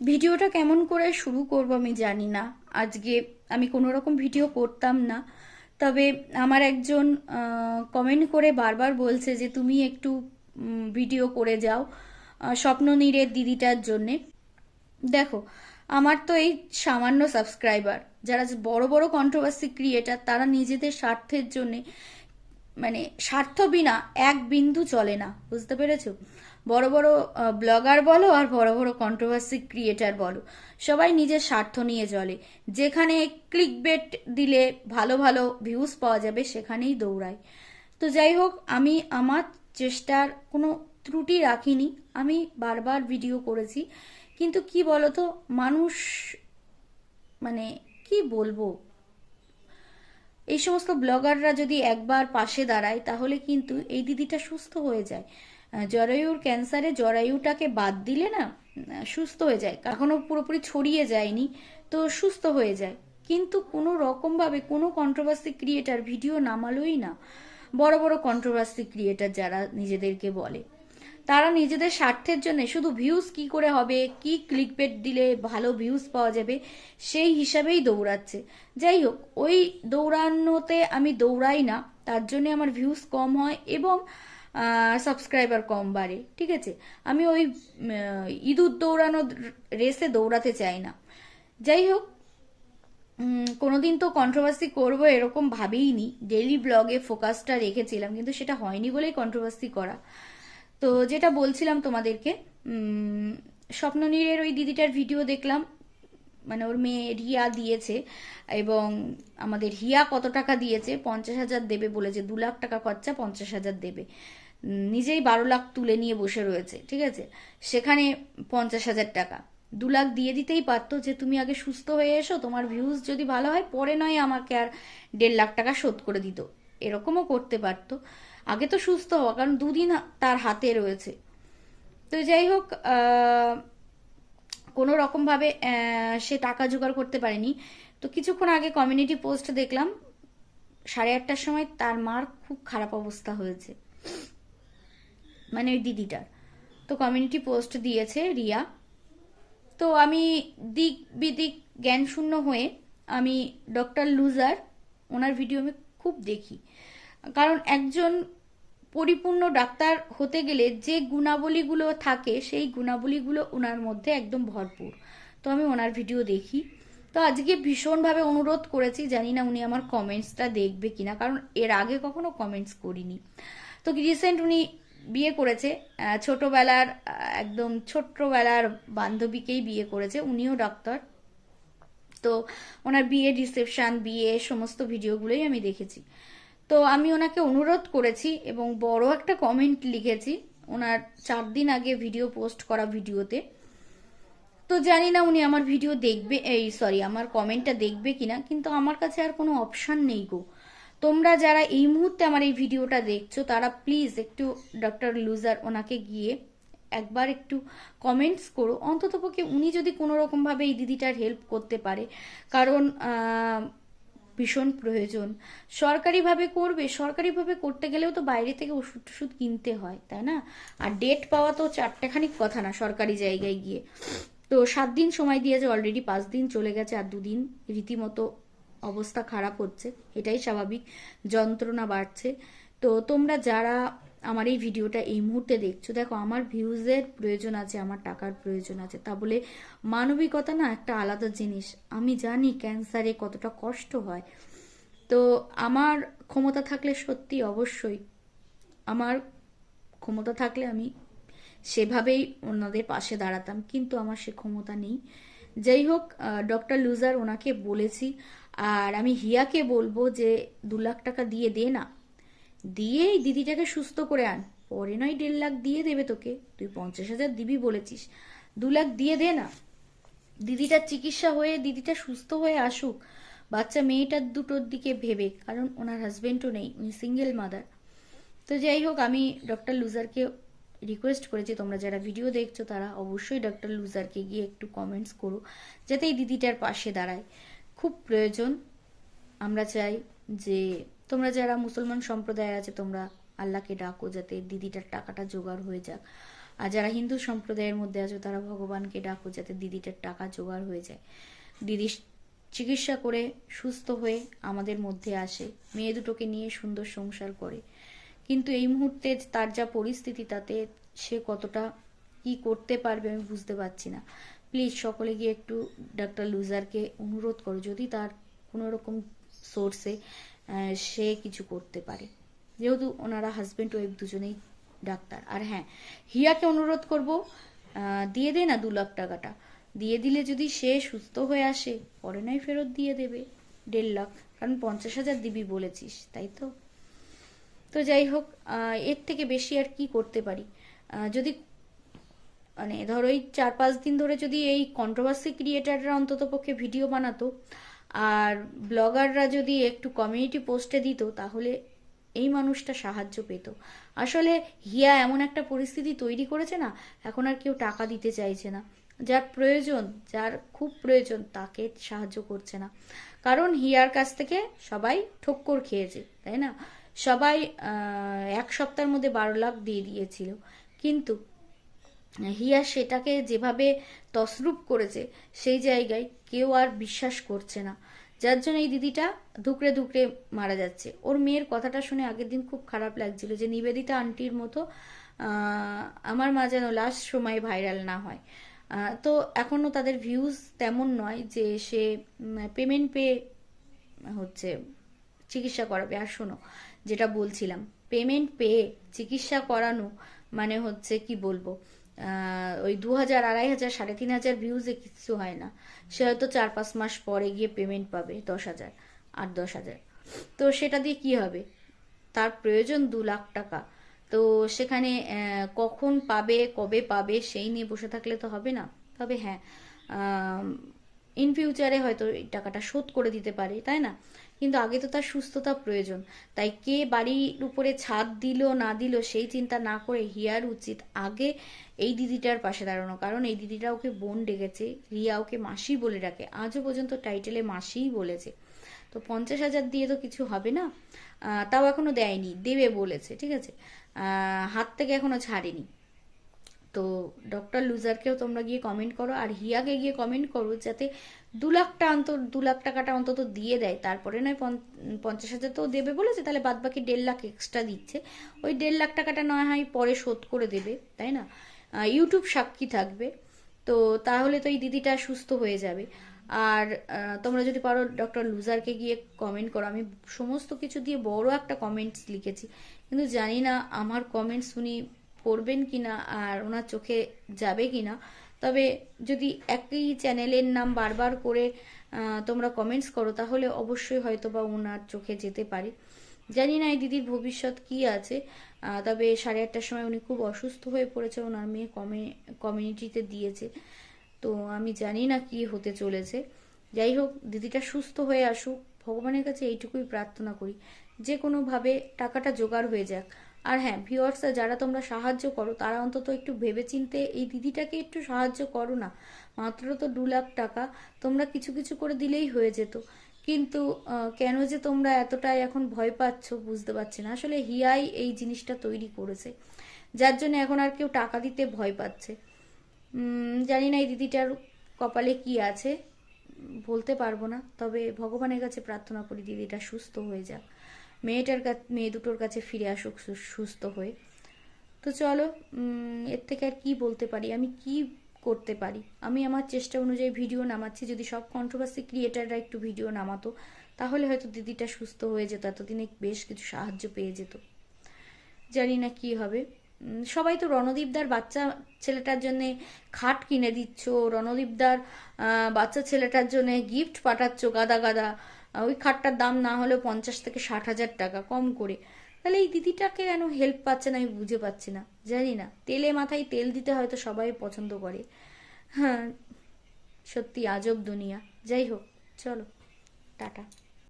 ভিডিওটা কেমন করে শুরু করব আমি জানি না। আজকে আমি কোনো রকম ভিডিও করতাম না। তবে আমার একজন কমেন্ট করে বারবার বলছে যে, তুমি একটু ভিডিও করে যাও স্বপ্ন স্বপ্ননীরের দিদিটার জন্যে। দেখো, আমার তো এই সামান্য সাবস্ক্রাইবার যারা বড় বড় কন্ট্রোভার্সি ক্রিয়েটার তারা নিজেদের স্বার্থের জন্যে মানে স্বার্থ বিনা এক বিন্দু চলে না। বুঝতে পেরেছ? বড় বড় ব্লগার বলো আর বড় বড় কন্ট্রোভার্সি ক্রিয়েটার বলো। সবাই নিজের স্বার্থ নিয়ে চলে। যেখানে ক্লিক বেট দিলে ভালো ভালো ভিউজ পাওয়া যাবে, সেখানেই দৌড়ায়। তো যাই হোক, আমি আমার চেষ্টার কোনো ত্রুটি রাখিনি। আমি বারবার ভিডিও করেছি। কিন্তু কি বলতো, মানুষ মানে কি বলব? এই সমস্ত ব্লগাররা যদি একবার পাশে দাঁড়ায়, তাহলে কিন্তু এই দিদিটা সুস্থ হয়ে যায়। জরায়ুর ক্যান্সারে জরায়ুটাকে বাদ দিলে না সুস্থ হয়ে যায়। এখনও পুরোপুরি ছড়িয়ে যায়নি, তো সুস্থ হয়ে যায়। কিন্তু কোনো রকমভাবে কোনো কন্ট্রোভার্সি ক্রিয়েটার ভিডিও নামালোই না। বড় বড় কন্ট্রোভার্সি ক্রিয়েটার যারা নিজেদেরকে বলে, তারা নিজেদের স্বার্থের জন্য শুধু ভিউজ কি করে হবে, কি ক্লিকবেট দিলে ভালো ভিউজ পাওয়া যাবে, সেই হিসাবেই দৌড়াচ্ছে। যাই হোক, ওই দৌড়ানোতে আমি দৌড়াই না, তার জন্য আমার ভিউজ কম হয় এবং সাবস্ক্রাইবার কম বাড়ে, ঠিক আছে? আমি ওই ইঁদুর দৌড়ানো রেসে দৌড়াতে চাই না। যাই হোক কোনোদিন তো কন্ট্রোভার্সি করব এরকম ভাবেইনি ডেলি ব্লগে ফোকাসটা রেখেছিলাম, কিন্তু সেটা হয়নি বলেই কন্ট্রোভার্সি করা। তো যেটা বলছিলাম তোমাদেরকে স্বপ্ননীরের ওই দিদিটার ভিডিও দেখলাম। মানে ওর মেয়ে রিয়া দিয়েছে এবং আমাদের হিয়া কত টাকা দিয়েছে? পঞ্চাশ হাজার দেবে বলেছে। দু লাখ টাকা খরচা পঞ্চাশ হাজার দেবে। নিজেই বারো লাখ তুলে নিয়ে বসে রয়েছে, ঠিক আছে? সেখানে পঞ্চাশ হাজার টাকা। দু লাখ দিয়ে দিতেই পারতো যে, তুমি আগে সুস্থ হয়ে এসো, তোমার ভিউজ যদি ভালো হয়, পরে নয় আমাকে আর দেড় লাখ টাকা শোধ করে দিত। এরকমও করতে পারতো। আগে তো সুস্থ হওয়া, কারণ দুদিন তার হাতে রয়েছে। তো যাই হোক কোনো রকমভাবে সে টাকা জোগাড় করতে পারেনি। তো কিছুক্ষণ আগে কমিউনিটি পোস্ট দেখলাম, সাড়ে আটটার সময় তার মার খুব খারাপ অবস্থা হয়েছে। মানে ওই দিদিটার। তো কমিউনিটি পোস্ট দিয়েছে রিয়া। তো আমি দিক বিদিক জ্ঞান শূন্য হয়ে আমি ডক্টর লুজার, ওনার ভিডিও আমি খুব দেখি। কারণ একজন পরিপূর্ণ ডাক্তার হতে গেলে যে গুণাবলীগুলো থাকে, সেই গুণাবলীগুলো ওনার মধ্যে একদম ভরপুর। তো আমি ওনার ভিডিও দেখি। তো আজকে ভীষণভাবে অনুরোধ করেছি, জানি না উনি আমার কমেন্টসটা দেখবে কিনা, কারণ এর আগে কখনো কমেন্টস করিনি। তো রিসেন্ট উনি বিয়ে করেছে ছোটবেলার একদম ছোট্টবেলার বান্ধবীকেই বিয়ে করেছে, উনিও ডাক্তার তো ওনার বিয়ে রিসেপশন বিয়ে, সমস্ত ভিডিওগুলোই আমি দেখেছি। তো আমি ওনাকে অনুরোধ করেছি এবং বড় একটা কমেন্ট লিখেছি। ওনার চার দিন আগে ভিডিও পোস্ট করা ভিডিওতে তো জানি না উনি আমার ভিডিও দেখবে, এই সরি আমার কমেন্টটা দেখবে কিনা, কিন্তু আমার কাছে আর কোনো অপশান নেই গো। তোমরা যারা এই মুহূর্তে আমার এই ভিডিওটা দেখছ, তারা প্লিজ একটু ডক্টর লুজার ওনাকে গিয়ে একবার একটু কমেন্টস করো। অন্ততপক্ষে উনি যদি কোনো রকমভাবে এই দিদিটার হেল্প করতে পারে। কারণ ভীষণ প্রয়োজন। সরকারিভাবে করবে, সরকারিভাবে করতে গেলেও তো বাইরে থেকে ওষুধ টষুধ কিনতে হয়, তাই না? আর ডেট পাওয়া তো চারটেখানিক কথা না সরকারি জায়গায় গিয়ে। তো সাত দিন সময় দিয়েছে অলরেডি পাঁচ দিন চলে গেছে আর দুদিন রীতিমতো অবস্থা খারাপ হচ্ছে, এটাই স্বাভাবিক, যন্ত্রণা বাড়ছে। তো তোমরা যারা আমার এই ভিডিওটা এই মুহূর্তে দেখছ। দেখো, আমার ভিউজের প্রয়োজন আছে, আমার টাকার প্রয়োজন আছে। তা বলে মানবিকতা না একটা আলাদা জিনিস। আমি জানি ক্যান্সারে কতটা কষ্ট হয়। তো আমার ক্ষমতা থাকলে সত্যি অবশ্যই, আমার ক্ষমতা থাকলে আমি সেভাবেই ওনাদের পাশে দাঁড়াতাম, কিন্তু আমার সে ক্ষমতা নেই। যাই হোক ডক্টর লুজার ওনাকে বলেছি, আর আমি হিয়াকে বলব যে দু লাখ টাকা দিয়ে দে না। দিয়ে এই দিদিটাকে সুস্থ করে আন। পরে নয় দেড় লাখ দিয়ে দেবে তোকে। তুই পঞ্চাশ হাজার দিবি বলেছিস। দু লাখ দিয়ে দে না। দিদিটার চিকিৎসা হয়ে দিদিটা সুস্থ হয়ে আসুক। বাচ্চা মেয়েটার দুটোর দিকে ভেবে, কারণ ওনার হাজবেন্ডও নেই, উনি সিঙ্গেল মাদার তো যাই হোক, আমি ডক্টর লুজারকে রিকোয়েস্ট করেছি। তোমরা যারা ভিডিও দেখছ, তারা অবশ্যই ডক্টর লুজারকে গিয়ে একটু কমেন্টস করো, যাতে এই দিদিটার পাশে দাঁড়ায়। খুব প্রয়োজন। আমরা চাই যে তোমরা যারা মুসলমান সম্প্রদায় আছে, তোমরা আল্লাহকে ডাকো যাতে দিদিটার টাকাটা জোগাড় হয়ে যাক। আর যারা হিন্দু সম্প্রদায়ের মধ্যে আছো, তারা ভগবানকে ডাকো যাতে দিদিটার টাকা জোগাড় হয়ে যায়। দিদি চিকিৎসা করে সুস্থ হয়ে আমাদের মধ্যে আসে, মেয়ে দুটোকে নিয়ে সুন্দর সংসার করে। কিন্তু এই মুহূর্তে তার যা পরিস্থিতি, তাতে সে কতটা কি করতে পারবে আমি বুঝতে পারছি না। প্লিজ সকলে গিয়ে একটু ডাক্তার লুজারকে অনুরোধ করো, যদি তার কোনো রকম সোর্সে সে কিছু করতে পারে। যেহেতু ওনারা হাজব্যান্ড ওয়াইফ দুজনেই ডাক্তার। আর হ্যাঁ হিয়াকে অনুরোধ করব দিয়ে দে না দু লাখ টাকাটা। দিয়ে দিলে যদি সে সুস্থ হয়ে আসে, পরে নয় ফেরত দিয়ে দেবে, দেড় লাখ। কারণ পঞ্চাশ হাজার দিবি বলেছিস, তাই তো? তো যাই হোক এর থেকে বেশি আর কি করতে পারি? যদি মানে ধরো এই চার পাঁচ দিন ধরে যদি এই কন্ট্রোভার্সি ক্রিয়েটাররা অন্তত পক্ষে ভিডিও বানাতো আর ব্লগাররা যদি একটু কমিউনিটি পোস্টে দিত, তাহলে এই মানুষটা সাহায্য পেত। আসলে হিয়া এমন একটা পরিস্থিতি তৈরি করেছে না, এখন আর কেউ টাকা দিতে চাইছে না। যার প্রয়োজন, যার খুব প্রয়োজন, তাকে সাহায্য করছে না। কারণ হিয়ার কাছ থেকে সবাই ঠক্কর খেয়েছে, তাই না? সবাই এক সপ্তাহের মধ্যে বারো লাখ দিয়ে দিয়েছিল। কিন্তু হিয়া সেটাকে যেভাবে তসরূপ করেছে, সেই জায়গায় কেউ আর বিশ্বাস করছে না। যার জন্য এই দিদিটা ধুকরে ধুকরে মারা যাচ্ছে। ওর মেয়ের কথাটা শুনে আগের দিন খুব খারাপ লাগছিল যে নিবেদিতা আন্টির মতো আমার মা যেন লাস্ট সময় ভাইরাল না হয়। তো এখনও তাদের ভিউজ তেমন নয় যে সে পেমেন্ট পেয়ে হচ্ছে, চিকিৎসা করাবে। আর শোনো, যেটা বলছিলাম পেমেন্ট পেয়ে চিকিৎসা করানো মানে হচ্ছে কি বলব? ওই দু হাজার আড়াই হাজার, সাড়ে তিন হাজার ভিউজে কিছু হয় না। সে হয়তো চার পাঁচ মাস পরে গিয়ে পেমেন্ট পাবে, দশ হাজার, আট, দশ হাজার। তো সেটা দিয়ে কি হবে? তার প্রয়োজন দু লাখ টাকা। তো সেখানে কখন পাবে, কবে পাবে, সেই নিয়ে বসে থাকলে তো হবে না। তবে হ্যাঁ ইন ফিউচারে হয়তো এই টাকাটা শোধ করে দিতে পারে, তাই না? কিন্তু আগে তো তার সুস্থতা প্রয়োজন। তাই কে বাড়ির উপরে ছাদ দিল, না দিল, সেই চিন্তা না করে হিয়ার উচিত আগে এই দিদিটার পাশে দাঁড়ানো। কারণ এই দিদিটা ওকে বোন ডেকেছে, রিয়া ওকে মাসি বলে ডাকে। আজও পর্যন্ত টাইটেলে মাসিই বলেছে। তো পঞ্চাশ হাজার দিয়ে তো কিছু হবে না। তাও এখনও দেয়নি, দেবে বলেছে, ঠিক আছে? হাত থেকে এখনও ছাড়েনি। তো ডক্টর লুজারকেও তোমরা গিয়ে কমেন্ট করো, আর হিয়াকে গিয়ে কমেন্ট করো যাতে দু লাখটা অন্তত দু লাখ টাকাটা অন্তত দিয়ে দেয়। তারপরে নয় পঞ্চ- পঞ্চাশ হাজার তো দেবে বলেছে, তাহলে বাদ বাকি দেড় লাখ এক্সট্রা দিচ্ছে। ওই দেড় লাখ টাকাটা নয় হয় পরে শোধ করে দেবে, তাই না? ইউটিউব সাক্ষী থাকবে। তো তাহলে তো এই দিদিটা সুস্থ হয়ে যাবে। আর তোমরা যদি পারো ডক্টর লুজারকে গিয়ে কমেন্ট করো। আমি সমস্ত কিছু দিয়ে বড় একটা কমেন্টস লিখেছি। কিন্তু জানি না, আমার কমেন্টস উনি পড়বেন কিনা আর ওনার চোখে যাবে কিনা। তবে যদি একই চ্যানেলের নাম বারবার করে তোমরা কমেন্টস করো, তাহলে অবশ্যই হয়তো বা ওনার চোখে যেতে পারে। জানি না এই দিদির ভবিষ্যৎ কি আছে তবে সাড়ে আটটার সময় উনি খুব অসুস্থ হয়ে পড়েছে, ওনার মেয়ে কমে কমিউনিটিতে দিয়েছে। তো আমি জানি না কি হতে চলেছে। যাই হোক, দিদিটা সুস্থ হয়ে আসুক। ভগবানের কাছে এইটুকুই প্রার্থনা করি। যে কোনোভাবে টাকাটা জোগাড় হয়ে যাক। আর হ্যাঁ ভিউয়ার্সরা যারা তোমরা সাহায্য করো, তারা অন্তত একটু ভেবেচিন্তে এই দিদিটাকে একটু সাহায্য করো না। মাত্র তো দু লাখ টাকা, তোমরা কিছু কিছু করে দিলেই হয়ে যেত। কিন্তু কেন যে তোমরা এতটাই এখন ভয় পাচ্ছ বুঝতে পারছি না। আসলে হিয়াই এই জিনিসটা তৈরি করেছে। যার জন্য এখন আর কেউ টাকা দিতে ভয় পাচ্ছে। জানি না এই দিদিটার কপালে কি আছে। বলতে পারব না। তবে ভগবানের কাছে প্রার্থনা করি দিদিটা সুস্থ হয়ে যাক। মেয়েটার কাছে মেয়ে দুটোর কাছে ফিরে আসুক সুস্থ হয়ে। তো চলো এর থেকে আর কি বলতে পারি? আমি কি করতে পারি? আমি আমার চেষ্টা অনুযায়ী ভিডিও নামাচ্ছি। যদি সব কন্ট্রোভার্সি ক্রিয়েটাররা একটু ভিডিও নামাতো, তাহলে হয়তো দিদিটা সুস্থ হয়ে যেত, এতদিনে বেশ কিছু সাহায্য পেয়ে যেত। জানি না কি হবে। সবাই তো রণদীপদার বাচ্চা ছেলেটার জন্য খাট কিনে দিচ্ছ, রণদীপদার বাচ্চা ছেলেটার জন্য গিফট পাঠাচ্ছ, গাদা গাদা। ওই খাটটার দাম না হলেও পঞ্চাশ থেকে ষাট হাজার টাকা, কম করে। তাহলে এই দিদিটাকে কেন হেল্প পাচ্ছে না আমি বুঝে পাচ্ছি না, জানি না। তেলে মাথায় তেল দিতে হয়তো সবাই পছন্দ করে। হ্যাঁ সত্যি আজব দুনিয়া। যাই হোক, চলো, টাটা।